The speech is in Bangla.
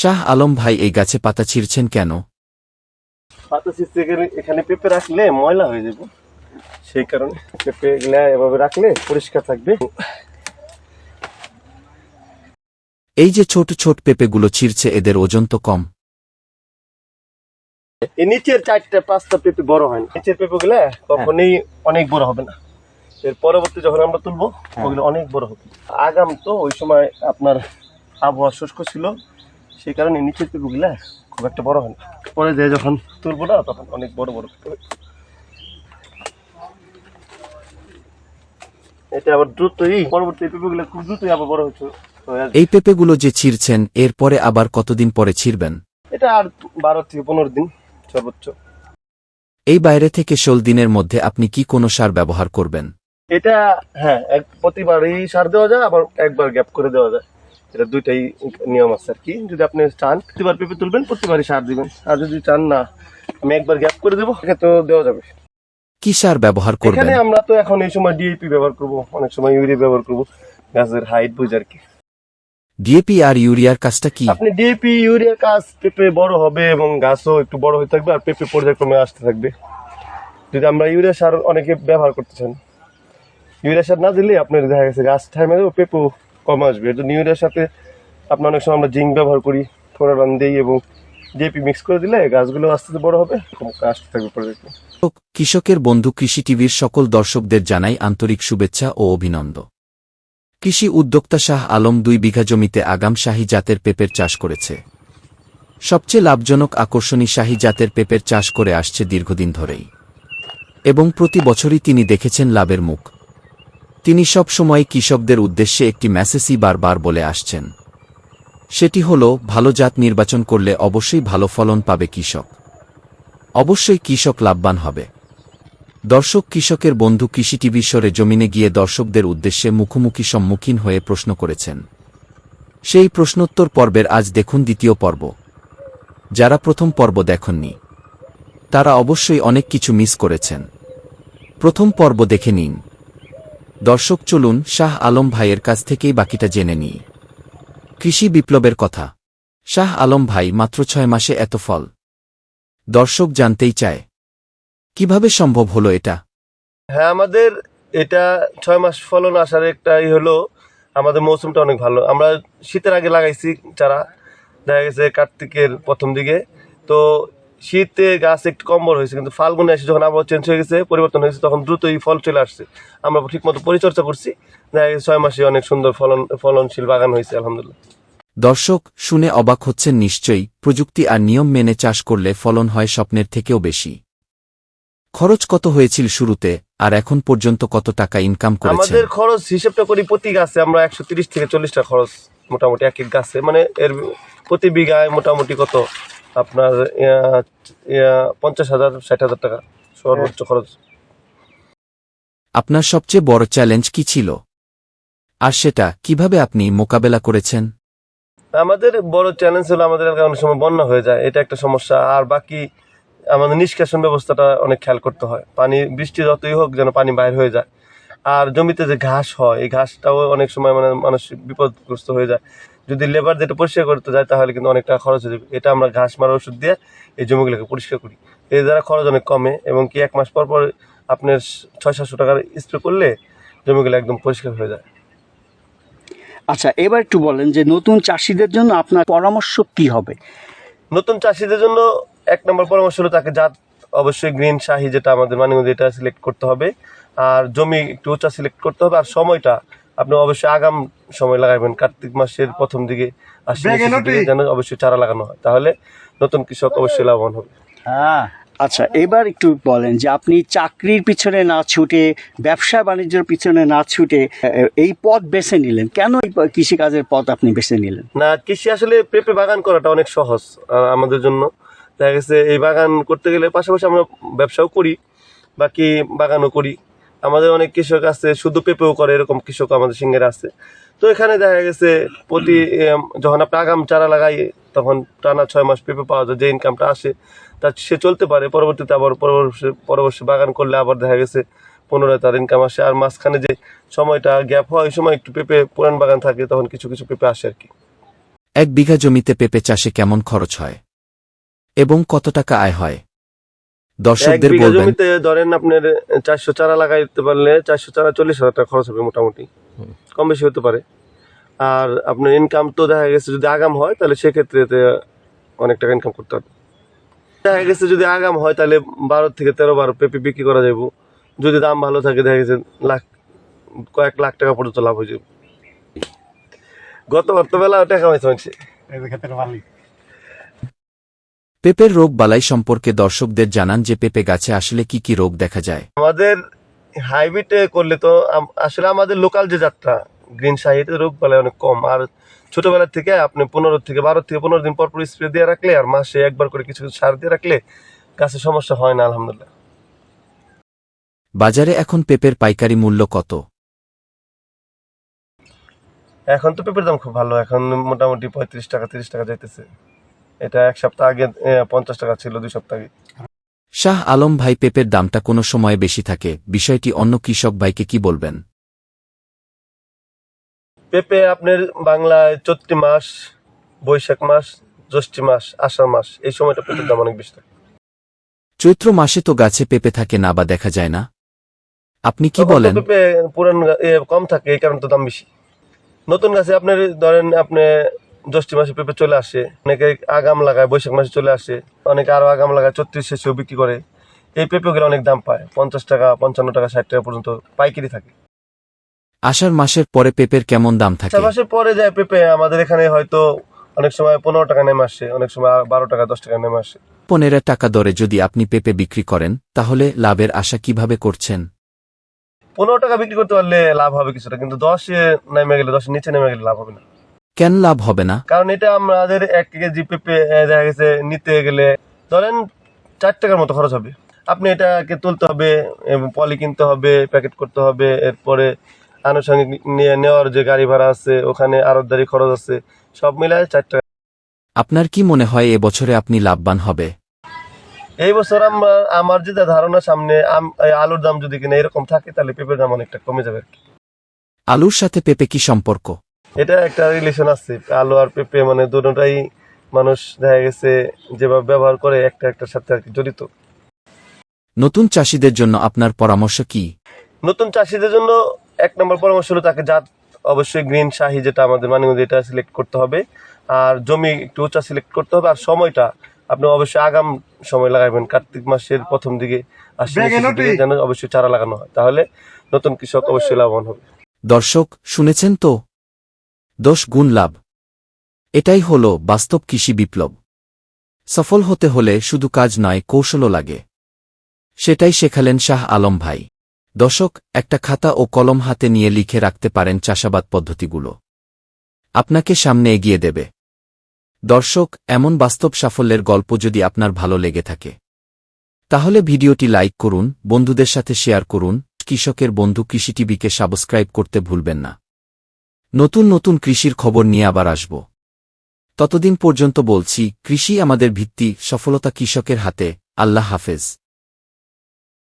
শাহ আলম ভাই এই গাছে পাতা ছিঁড়ছেন কেন? পাতা ছিঁচতে গেলে এখানে পেঁপে রাখলে ময়লা হয়ে যাবে। সেই কারণে পেঁপে এভাবে রাখলে পরিষ্কার থাকবে। এই যে ছোট ছোট পেঁপেগুলো ছিঁড়ছে এদের ওজন তো কম। এই নিচের চারটা পাঁচটা পেঁপে বড় হয় না। নিচের পেঁপে গুলা কখনোই অনেক বড় হবে না। এর পরবর্তী যখন আমরা তুলবো ওগুলো অনেক বড় হবে। আগাম তো ওই সময় আপনার আবহাওয়া শুষ্ক ছিল। সেই কারণে নিচের পেঁপে গুলা খুব একটা বড় হয় না। পরে যে যখন তুলবো না তখন অনেক বড় বড় হবে। এটা আবার দ্রুতই পরবর্তী পেঁপে খুব দ্রুতই আবার বড় হচ্ছে এই পেঁপেগুলো যে ছিঁড়ছেন এরপরে আবার কতদিন পরে ছিঁড়বেন? এটা আর বারো থেকে পনেরো দিন সর্বোচ্চ। এই বাইরে থেকে ষোল দিনের মধ্যে আপনি কি কোনো সার ব্যবহার করবেন? এটা হ্যাঁ এক প্রতিবারই সার দেওয়া যায় আবার একবার গ্যাপ করে দেওয়া যায়। এটা দুইটাই নিয়ম আছে আর কি। যদি আপনি চান প্রতিবার পেঁপে তুলবেন প্রতিবারই সার দিবেন। আর যদি চান না আমি একবার গ্যাপ করে দেবো তো দেওয়া যাবে। কি সার ব্যবহার করবেন? এখানে আমরা তো এখন এই সময় ডিএপি ব্যবহার করব অনেক সময় ইউরিয়া ব্যবহার করব গাছের হাইট বুঝে আর কি। ডিএপি আর ইউরিয়ার কাজটা কি? আপনি ডিএপি ইউরিয়ার কাজ পেঁপে বড় হবে এবং গাছও একটু বড় হয়ে থাকবে আর পেঁপে পর্যায়ক্রমে আসতে থাকবে। যদি আমরা ইউরিয়া সার অনেকে ব্যবহার করতে চান ইউরিয়া সার না দিলে আপনার দেখা গেছে গাছ টাইমে পেঁপেও কম আসবে। এর জন্য ইউরিয়ার সাথে আপনার অনেক সময় আমরা জিঙ্ক ব্যবহার করি ফোরান দিই এবং ডিএপি মিক্স করে দিলে গাছগুলো আস্তে আস্তে বড় হবে। আসতে থাকবে পর্যায়ক্রমে কৃষকের বন্ধু কৃষি টিভির সকল দর্শকদের জানাই আন্তরিক শুভেচ্ছা ও অভিনন্দন। কৃষি উদ্যোক্তা শাহ আলম দুই বিঘা জমিতে আগাম শাহী জাতের পেঁপের চাষ করেছে। সবচেয়ে লাভজনক আকর্ষণী শাহী জাতের পেঁপের চাষ করে আসছে দীর্ঘদিন ধরেই। এবং প্রতি বছরই তিনি দেখেছেন লাভের মুখ। তিনি সব সময় কৃষকদের উদ্দেশ্যে একটি মেসেজই বারবার বলে আসছেন। সেটি হল, ভালো জাত নির্বাচন করলে অবশ্যই ভালো ফলন পাবে কৃষক। অবশ্যই কৃষক লাভবান হবে। দর্শক, কৃষকের বন্ধু কৃষি টিভি সরে জমিনে গিয়ে দর্শকদের উদ্দেশ্যে মুখোমুখি সম্মুখীন হয়ে প্রশ্ন করেছেন। সেই প্রশ্নোত্তর পর্বের আজ দেখুন দ্বিতীয় পর্ব। যারা প্রথম পর্ব দেখননি, তারা অবশ্যই অনেক কিছু মিস করেছেন। প্রথম পর্ব দেখে নিন। দর্শক, চলুন শাহ আলম ভাইয়ের কাছ থেকেই বাকিটা জেনে নিই। কৃষি বিপ্লবের কথা। শাহ আলম ভাই মাত্র ছয় মাসে এত ফল। দর্শক জানতেই চায়, কীভাবে সম্ভব হলো এটা? হ্যাঁ আমাদের এটা ছয় মাস ফলন আসার একটাই হলো, আমাদের মৌসুমটা অনেক ভালো। আমরা শীতের আগে লাগাইছি চারা, দেখা গেছে কার্তিকের প্রথম দিকে। তো শীতে গাছ একটু কম বড় হয়েছে কিন্তু ফাল্গুনে এসে যখন আবহাওয়া চেঞ্জ হয়ে গেছে পরিবর্তন হয়েছে তখন দ্রুতই ফল চলে আসছে। আমরা ঠিকমতো পরিচর্যা করছি। দেখা গেছে ছয় মাসে অনেক সুন্দর ফলন ফলনশীল বাগান হয়েছে আলহামদুলিল্লাহ। দর্শক শুনে অবাক হচ্ছেন নিশ্চয়ই প্রযুক্তি আর নিয়ম মেনে চাষ করলে ফলন হয় স্বপ্নের থেকেও বেশি। খরচ কত হয়েছিল শুরুতে আর এখন পর্যন্ত কত টাকা ইনকাম করেছেন? আমাদের খরচ হিসেবটা করি প্রতি গাছে আমরা একশো তিরিশ থেকে চল্লিশটা খরচ মোটামুটি এক এক গাছে। মানে এর প্রতি বিঘায় মোটামুটি কত? আপনার পঞ্চাশ হাজার ষাট হাজার টাকা সর্বোচ্চ খরচ। আপনার সবচেয়ে বড় চ্যালেঞ্জ কি ছিল? আর সেটা কীভাবে আপনি মোকাবেলা করেছেন? আমাদের বড় চ্যালেঞ্জ হলো আমাদের এলাকায় অনেক সময় বন্যা হয়ে যায় এটা একটা সমস্যা। আর বাকি আমাদের নিষ্কাশন ব্যবস্থাটা অনেক খেয়াল করতে হয়। পানি বৃষ্টি যতই হোক যেন পানি বাইর হয়ে যায়। আর জমিতে যে ঘাস হয় এই ঘাসটাও অনেক সময় মানে মানুষ বিপদগ্রস্ত হয়ে যায়। যদি লেবার যেটা পরিষ্কার করতে যায় তাহলে কিন্তু অনেক টাকা খরচ হয়ে যাবে। এটা আমরা ঘাস মারার ওষুধ দিয়ে এই জমিগুলোকে পরিষ্কার করি। এর দ্বারা খরচ অনেক কমে এবং কি এক মাস পর পর আপনার ছয় সাতশো টাকার স্প্রে করলে জমিগুলো একদম পরিষ্কার হয়ে যায়। আচ্ছা এবার একটু বলেন যে নতুন চাষিদের জন্য আপনার পরামর্শ কি হবে? নতুন চাষিদের জন্য এক নম্বর পরামর্শ হলো তাকে জাত অবশ্যই গ্রিন শাহি যেটা আমাদের মানে এটা সিলেক্ট করতে হবে। আর জমি একটু উঁচা সিলেক্ট করতে হবে। আর সময়টা আপনি অবশ্যই আগাম সময় লাগাবেন কার্তিক মাসের প্রথম দিকে আশ্বিন দিকে যেন অবশ্যই চারা লাগানো হয়। তাহলে নতুন কৃষক অবশ্যই লাভবান হবে। আচ্ছা এবার একটু বলেন যে আপনি চাকরির পিছনে না ছুটে ব্যবসা বাণিজ্যের পিছনে না ছুটে এই পথ বেছে নিলেন। কেন এই কৃষিকাজের পথ আপনি বেছে নিলেন? না কৃষি আসলে পেঁপে বাগান করাটা অনেক সহজ আমাদের জন্য। দেখা গেছে এই বাগান করতে গেলে পাশাপাশি আমরা ব্যবসাও করি বাকি বাগানও করি। আমাদের অনেক কৃষক আছে, শুধু পেঁপেও করে এরকম কৃষক আমাদের সিঙ্গের আছে। তো এখানে দেখা গেছে প্রতি যখন আপনি আগাম চারা লাগাই তখন টানা ছয় মাস পেঁপে পাওয়া যায়, যে ইনকামটা আসে, তা সে চলতে পারে। পরবর্তীতে আবার পরবর্তী বাগান করলে আবার দেখা গেছে পুনরায় তার ইনকাম আসে। আর মাঝখানে যে সময়টা গ্যাপ হয়, ওই সময় একটু পেঁপে পুরান বাগান থাকে, তখন কিছু কিছু পেঁপে আসে আর কি। এক বিঘা জমিতে পেঁপে চাষে কেমন খরচ হয়? এবং কত টাকা আয় হয়? দর্শকদের বিঘা বলবেন। জমিতে ধরেন আপনার চারশো চারা লাগাইতে পারলে চারশো চারা চল্লিশ হাজার টাকা খরচ হবে মোটামুটি। কম বেশি হতে পারে। আর আপনার ইনকাম তো দেখা গেছে যদি আগাম হয় তাহলে সেক্ষেত্রে এতে অনেক টাকা ইনকাম করতে হবে। দেখা গেছে যদি আগাম হয় তাহলে বারো থেকে তেরো বারো পেঁপে বিক্রি করা যাব যদি দাম ভালো থাকে দেখা গেছে লাখ কয়েক লাখ টাকা পর্যন্ত লাভ হয়ে যাবে গত বেলা টাকা হয়েছে মানুষে পেঁপের রোগ বালাই সম্পর্কে দর্শকদের জানান যে পেঁপে গাছে আসলে কি কি রোগ দেখা যায়। আমাদের হাইব্রিডে করলে তো আসলে আমাদের লোকাল যে যাত্রা গ্রিন শাহিতে রোগ বালাই অনেক কম। আর ছোটবেলা থেকে আপনি পনেরো থেকে বারো থেকে পনেরো দিন পর পর স্প্রে দিয়ে রাখলে আর মাসে একবার করে কিছু কিছু সার দিয়ে রাখলে গাছের সমস্যা হয় না আলহামদুলিল্লাহ। বাজারে এখন পেঁপের পাইকারি মূল্য কত? এখন তো পেঁপের দাম খুব ভালো এখন মোটামুটি পঁয়ত্রিশ টাকা তিরিশ টাকা যাইতেছে। এটা এক সপ্তাহ আগে পঞ্চাশ টাকা ছিল দুই সপ্তাহ। আগে শাহ আলম ভাই পেঁপের দামটা কোনো সময়ে বেশি থাকে? বিষয়টি অন্য কৃষক ভাইকে কি বলবেন? পেঁপে আপনার বাংলায় চৈত্রি মাস বৈশাখ মাস জ্যৈষ্ঠী মাস আষাঢ় মাস এই সময়টা পেঁপের দাম অনেক বেশি থাকে। চৈত্র মাসে তো গাছে পেঁপে থাকে না বা দেখা যায় না। আপনি কি বলেন? পেঁপে পুরান কম থাকে এই কারণে তো দাম বেশি। নতুন গাছে আপনার ধরেন আপনি জ্যৈষ্ঠী মাসে পেঁপে চলে আসে। অনেকে আগাম লাগায় বৈশাখ মাসে চলে আসে। অনেকে আরও আগাম লাগায় চৈত্রিশ শেষেও বিক্রি করে। এই পেঁপেগুলো অনেক দাম পায় পঞ্চাশ টাকা পঞ্চান্ন টাকা ষাট টাকা পর্যন্ত পাইকারি থাকে। আষাঢ় মাসের পরে পেঁপের কেমন দাম থাকে? মাসের পরে যায় পেঁপে আমাদের এখানে হয়তো অনেক সময় পনেরো টাকা নেমে আসে অনেক সময় বারো টাকা দশ টাকা নেমে আসে। পনেরো টাকা দরে যদি আপনি পেঁপে বিক্রি করেন তাহলে লাভের আশা কীভাবে করছেন? পনেরো টাকা বিক্রি করতে পারলে লাভ হবে কিছুটা কিন্তু দশে নেমে গেলে দশের নিচে নেমে গেলে লাভ হবে না। কেন লাভ হবে না? কারণ এটা আমাদের এক কেজি পেঁপে দেখা গেছে নিতে গেলে ধরেন চার টাকার মতো খরচ হবে। আপনি এটাকে তুলতে হবে এবং পলি কিনতে হবে প্যাকেট করতে হবে এরপরে আনুষঙ্গিক নিয়ে নেওয়ার যে গাড়ি ভাড়া আছে ওখানে আরতদারি খরচ আছে সব মিলায় চার টাকা। আপনার কি মনে হয় এবছরে আপনি লাভবান হবে? এই বছর আমার আমার যেটা ধারণা সামনে আলুর দাম যদি কিনা এরকম থাকে তাহলে পেঁপের দাম অনেকটা কমে যাবে আর কি। আলুর সাথে পেঁপে কি সম্পর্ক? এটা একটা রিলেশন আছে। আলু আর পেঁপে মানে দুটোটাই মানুষ দেখা গেছে যেভাবে ব্যবহার করে একটা একটার সাথে আর কি জড়িত। নতুন চাষিদের জন্য আপনার পরামর্শ কি? নতুন চাষিদের জন্য এক নম্বর পরামর্শ হলো তাকে জাত অবশ্যই গ্রিন শাহি যেটা আমাদের মানিগঞ্জে এটা সিলেক্ট করতে হবে। আর জমি একটু উঁচা সিলেক্ট করতে হবে। আর সময়টা আপনি অবশ্যই আগাম সময় লাগাবেন। কার্তিক মাসের প্রথম দিকে আশ্বিন দিকে যেন অবশ্যই চারা লাগানো হয়। তাহলে নতুন কৃষক অবশ্যই লাভবান হবে। দর্শক শুনেছেন তো? দশ গুণ লাভ। এটাই হল বাস্তব কৃষি বিপ্লব। সফল হতে হলে শুধু কাজ নয়, কৌশলও লাগে। সেটাই শেখালেন শাহ আলম ভাই। দর্শক, একটা খাতা ও কলম হাতে নিয়ে লিখে রাখতে পারেন চাষাবাদ পদ্ধতিগুলো। আপনাকে সামনে এগিয়ে দেবে। দর্শক, এমন বাস্তব সাফল্যের গল্প যদি আপনার ভালো লেগে থাকে, তাহলে ভিডিওটি লাইক করুন, বন্ধুদের সাথে শেয়ার করুন, কৃষকের বন্ধু কৃষি টিভিকে সাবস্ক্রাইব করতে ভুলবেন না। নতুন নতুন কৃষির খবর নিয়ে আবার আসব। ততদিন পর্যন্ত বলছি, কৃষি আমাদের ভিত্তি, সফলতা কৃষকের হাতে, আল্লাহ হাফেজ।